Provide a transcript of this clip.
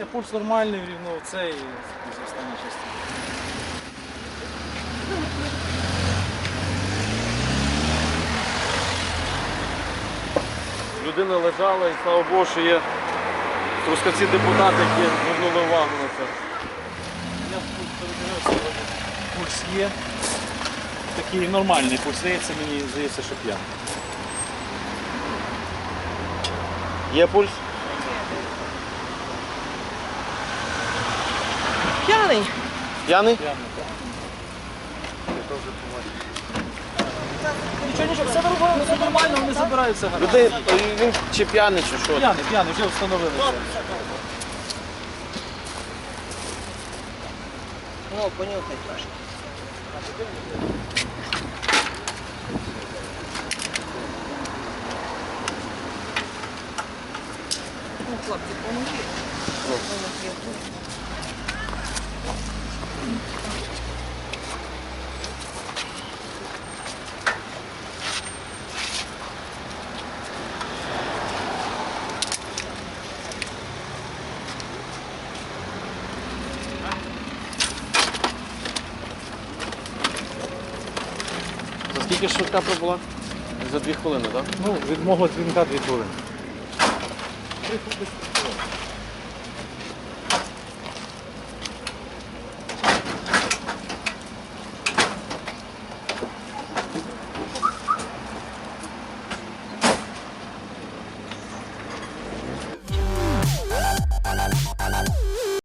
пульс нормальний, рівно цей з останньої частини. Людина лежала і слава Богу, що є трускавці депутати, які звернули увагу на це. Я пульс передивився, пульс є. Такий нормальний пульс, здається, мені здається, що п'яний. Є пульс? П'яний. П'яний? Нічого, нічого, все нормально, все нормально, вони забираються гаразд. Людей, він чи п'яний, чи що? П'яний, п'яний, вже встановили це. Ну, понюхай трошки. Ну, хлопці, помогли. За Скільки швидка пробула? За дві хвилини, так? Ну, від мого дзвінка дві хвилини. Три хвилини.